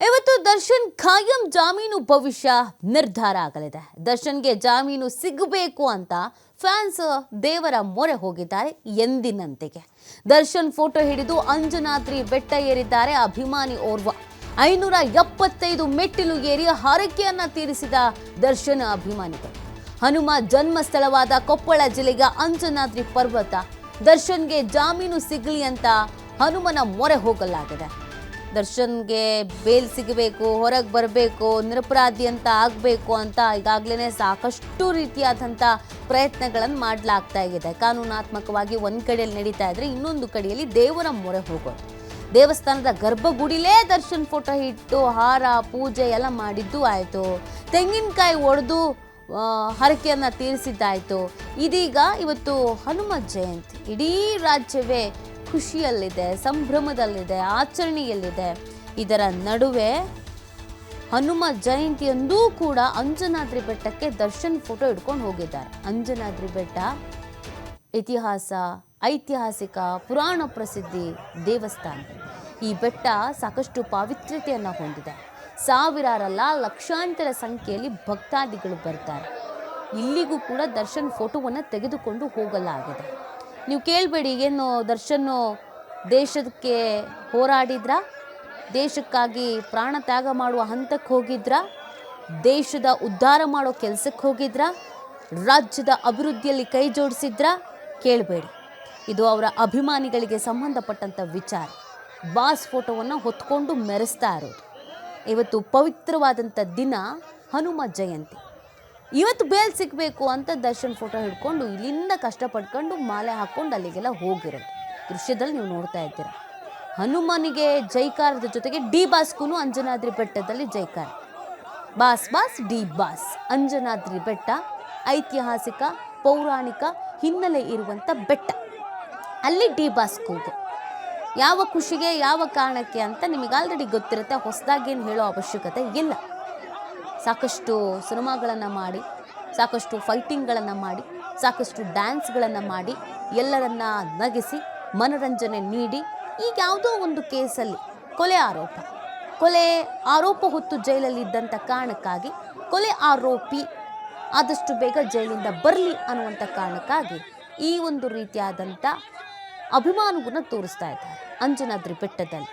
ಇವತ್ತು ದರ್ಶನ್ ಖಾಯಂ ಜಾಮೀನು ಭವಿಷ್ಯ ನಿರ್ಧಾರ ಆಗಲಿದೆ. ದರ್ಶನ್ಗೆ ಜಾಮೀನು ಸಿಗಬೇಕು ಅಂತ ಫ್ಯಾನ್ಸ್ ದೇವರ ಮೊರೆ ಹೋಗಿದ್ದಾರೆ ಎಂದಿನಂತೆಗೆ. ದರ್ಶನ್ ಫೋಟೋ ಹಿಡಿದು ಅಂಜನಾದ್ರಿ ಬೆಟ್ಟ ಏರಿದ್ದಾರೆ ಅಭಿಮಾನಿ ಓರ್ವ. ಐನೂರ ಎಪ್ಪತ್ತೈದು ಮೆಟ್ಟಿಲು ಏರಿ ಹರಕೆಯನ್ನ ತೀರಿಸಿದ ದರ್ಶನ್ ಅಭಿಮಾನಿಗಳು. ಹನುಮ ಜನ್ಮ ಸ್ಥಳವಾದ ಕೊಪ್ಪಳ ಜಿಲ್ಲೆಯ ಅಂಜನಾದ್ರಿ ಪರ್ವತ. ದರ್ಶನ್ಗೆ ಜಾಮೀನು ಸಿಗಲಿ ಅಂತ ಹನುಮನ ಮೊರೆ ಹೋಗಲಾಗಿದೆ. ದರ್ಶನ್ಗೆ ಬೇಲ್ ಸಿಗಬೇಕು, ಹೊರಗೆ ಬರಬೇಕು, ನಿರಪರಾಧಿ ಅಂತ ಆಗಬೇಕು ಅಂತ ಈಗಾಗಲೇ ಸಾಕಷ್ಟು ರೀತಿಯಾದಂಥ ಪ್ರಯತ್ನಗಳನ್ನು ಮಾಡಲಾಗ್ತಾ ಇದೆ. ಕಾನೂನಾತ್ಮಕವಾಗಿ ಒಂದು ಕಡೆಯಲ್ಲಿ ನಡೀತಾ ಇದ್ದರೆ ಇನ್ನೊಂದು ಕಡೆಯಲ್ಲಿ ದೇವರ ಮೊರೆ ಹೋಗೋದು. ದೇವಸ್ಥಾನದ ಗರ್ಭಗುಡಿಲೇ ದರ್ಶನ್ ಫೋಟೋ ಇಟ್ಟು ಹಾರ, ಪೂಜೆ ಎಲ್ಲ ಮಾಡಿದ್ದು ಆಯಿತು. ತೆಂಗಿನಕಾಯಿ ಒಡೆದು ಹರಕೆಯನ್ನು ತೀರಿಸಿದ್ದಾಯಿತು. ಇದೀಗ ಇವತ್ತು ಹನುಮ ಜಯಂತಿ. ಇಡೀ ರಾಜ್ಯವೇ ಖುಷಿಯಲ್ಲಿದೆ, ಸಂಭ್ರಮದಲ್ಲಿದೆ, ಆಚರಣೆಯಲ್ಲಿದೆ. ಇದರ ನಡುವೆ ಹನುಮ ಜಯಂತಿಯಂದೂ ಕೂಡ ಅಂಜನಾದ್ರಿ ಬೆಟ್ಟಕ್ಕೆ ದರ್ಶನ್ ಫೋಟೋ ಇಟ್ಕೊಂಡು ಹೋಗಿದ್ದಾರೆ. ಅಂಜನಾದ್ರಿ ಬೆಟ್ಟ, ಇತಿಹಾಸ, ಐತಿಹಾಸಿಕ, ಪುರಾಣ ಪ್ರಸಿದ್ಧಿ ದೇವಸ್ಥಾನ. ಈ ಬೆಟ್ಟ ಸಾಕಷ್ಟು ಪಾವಿತ್ರ್ಯತೆಯನ್ನು ಹೊಂದಿದೆ. ಸಾವಿರಾರಲ್ಲ ಲಕ್ಷಾಂತರ ಸಂಖ್ಯೆಯಲ್ಲಿ ಭಕ್ತಾದಿಗಳು ಬರ್ತಾರೆ. ಇಲ್ಲಿಗೂ ಕೂಡ ದರ್ಶನ್ ಫೋಟೋವನ್ನು ತೆಗೆದುಕೊಂಡು ಹೋಗಲಾಗಿದೆ. ನೀವು ಕೇಳಬೇಡಿ ಏನು ದರ್ಶನ್ ದೇಶಕ್ಕೆ ಹೋರಾಡಿದ್ರ, ದೇಶಕ್ಕಾಗಿ ಪ್ರಾಣ ತ್ಯಾಗ ಮಾಡುವ ಹಂತಕ್ಕೆ ಹೋಗಿದ್ರ, ದೇಶದ ಉದ್ಧಾರ ಮಾಡೋ ಕೆಲಸಕ್ಕೆ ಹೋಗಿದ್ರ, ರಾಜ್ಯದ ಅಭಿವೃದ್ಧಿಯಲ್ಲಿ ಕೈ ಜೋಡಿಸಿದ್ರ, ಕೇಳಬೇಡಿ. ಇದು ಅವರ ಅಭಿಮಾನಿಗಳಿಗೆ ಸಂಬಂಧಪಟ್ಟಂಥ ವಿಚಾರ. ಬಾಸ್ ಫೋಟೋವನ್ನು ಹೊತ್ಕೊಂಡು ಮೆರೆಸ್ತಾ ಇರೋದು. ಇವತ್ತು ಪವಿತ್ರವಾದಂಥ ದಿನ ಹನುಮ ಜಯಂತಿ. ಇವತ್ತು ಬೇಲ್ ಸಿಗಬೇಕು ಅಂತ ದರ್ಶನ್ ಫೋಟೋ ಹಿಡ್ಕೊಂಡು ಇಲ್ಲಿಂದ ಕಷ್ಟಪಡ್ಕೊಂಡು ಮಾಲೆ ಹಾಕ್ಕೊಂಡು ಅಲ್ಲಿಗೆಲ್ಲ ಹೋಗಿರೋದು. ದೃಶ್ಯದಲ್ಲಿ ನೀವು ನೋಡ್ತಾ ಇದ್ದೀರ. ಹನುಮನಿಗೆ ಜೈಕಾರದ ಜೊತೆಗೆ ಡಿ ಬಾಸ್ಗೂ ಅಂಜನಾದ್ರಿ ಬೆಟ್ಟದಲ್ಲಿ ಜೈಕಾರ. Boss boss, D boss. Anjanadri ಬೆಟ್ಟ, ಐತಿಹಾಸಿಕ, ಪೌರಾಣಿಕ ಹಿನ್ನೆಲೆ ಇರುವಂಥ ಬೆಟ್ಟ. ಅಲ್ಲಿ ಡಿ ಬಾಸ್ ಕೂಗು ಯಾವ ಖುಷಿಗೆ, ಯಾವ ಕಾರಣಕ್ಕೆ ಅಂತ ನಿಮಗೆ ಆಲ್ರೆಡಿ ಗೊತ್ತಿರುತ್ತೆ. ಹೊಸದಾಗೇನು ಹೇಳೋ ಅವಶ್ಯಕತೆ ಇಲ್ಲ. ಸಾಕಷ್ಟು ಸಿನಿಮಾಗಳನ್ನು ಮಾಡಿ, ಸಾಕಷ್ಟು ಫೈಟಿಂಗ್ಗಳನ್ನು ಮಾಡಿ, ಸಾಕಷ್ಟು ಡ್ಯಾನ್ಸ್ಗಳನ್ನು ಮಾಡಿ ಎಲ್ಲರನ್ನ ನಗಿಸಿ ಮನರಂಜನೆ ನೀಡಿ ಈಗ ಯಾವುದೋ ಒಂದು ಕೇಸಲ್ಲಿ ಕೊಲೆ ಆರೋಪ. ಕೊಲೆ ಆರೋಪ ಹೊತ್ತು ಜೈಲಲ್ಲಿ ಇದ್ದಂಥ ಕಾರಣಕ್ಕಾಗಿ ಕೊಲೆ ಆರೋಪಿ ಆದಷ್ಟು ಬೇಗ ಜೈಲಿಂದ ಬರಲಿ ಅನ್ನುವಂಥ ಕಾರಣಕ್ಕಾಗಿ ಈ ಒಂದು ರೀತಿಯಾದಂಥ ಅಭಿಮಾನವನ್ನು ತೋರಿಸ್ತಾ ಇದ್ದಾರೆ ಅಂಜನಾದ್ರಿ ಬೆಟ್ಟದಲ್ಲಿ.